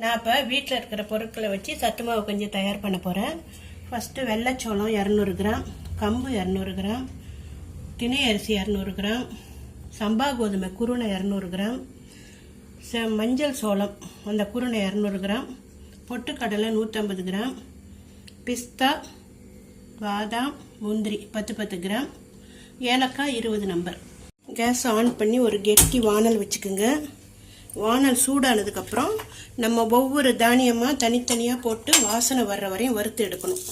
நான் இப்போ வீட்டில் இருக்கிற பொருட்களை வச்சு சத்து மாவு கொஞ்சம் தயார் பண்ண போகிறேன் ஃபஸ்ட்டு வெள்ளைச்சோளம் இரநூறு கிராம் கம்பு இரநூறு கிராம் திணை அரிசி இரநூறு கிராம் சம்பா கோதுமை குருணை இரநூறு கிராம் ச மஞ்சள் சோளம் அந்த குருணை இரநூறு கிராம் பொட்டுக்கடலை நூற்றம்பது கிராம் பிஸ்தா பாதாம் முந்திரி பத்து பத்து கிராம் ஏலக்காய் இருபது நம்பர். கேஸ் ஆன் பண்ணி ஒரு கெட்டி வானல் வச்சுக்கோங்க. வானல் சூடானதுக்கப்புறம் நம்ம ஒவ்வொரு தானியமாக தனித்தனியாக போட்டு வாசனை வர்ற வரையும் வறுத்து எடுக்கணும்.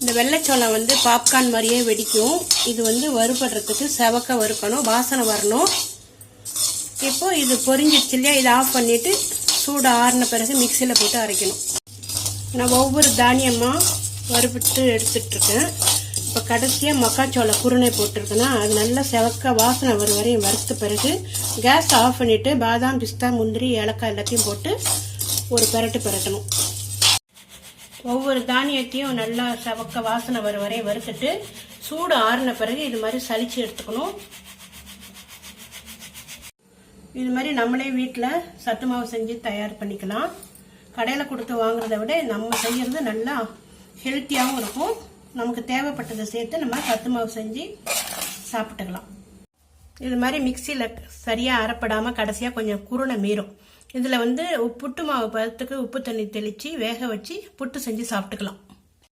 இந்த வெள்ளைச்சோளம் வந்து பாப்கார்ன் மாதிரியே வெடிக்கும். இது வந்து வறுபடுறதுக்கு செவக்க வறுக்கணும் வாசனை வரணும். இப்போ இது பொரிஞ்சிடுச்சு இல்லையா இதை ஆஃப் பண்ணிட்டு சூடு ஆறின பிறகு மிக்சியில் போட்டு அரைக்கணும். நான் ஒவ்வொரு தானியமாக வறுபட்டு எடுத்துட்ருக்கேன் கடைசியாக மக்காச்சோள குருணை போட்டிருக்கேன்னா அது நல்லா செவக்க வாசனை வரும் வரையும் வறுத்த பிறகு கேஸ் ஆஃப் பண்ணிவிட்டு பாதாம் பிஸ்தா முந்திரி ஏலக்காய் எல்லாத்தையும் போட்டு ஒரு பிரட்டு பெரட்டணும். ஒவ்வொரு தானியத்தையும் நல்லா செவக்க வாசனை வர வரையும் வறுத்துட்டு சூடு ஆறின பிறகு இது மாதிரி சலிச்சு எடுத்துக்கணும். இது மாதிரி நம்மளே வீட்டில் சத்து மாவு செஞ்சு தயார் பண்ணிக்கலாம். கடையில் கொடுத்து வாங்குறத விட நம்ம செய்கிறது நல்லா ஹெல்த்தியாகவும் இருக்கும். நமக்கு தேவைப்பட்டதை சேர்த்து நம்ம சத்து மாவு செஞ்சு சாப்பிட்டுக்கலாம். இது மாதிரி மிக்சியில் சரியாக அறப்படாமல் கடைசியாக கொஞ்சம் குருணை மீறும். இதில் வந்து புட்டு மாவு பதத்துக்கு உப்பு தண்ணி தெளித்து வேக வச்சு புட்டு செஞ்சு சாப்பிட்டுக்கலாம்.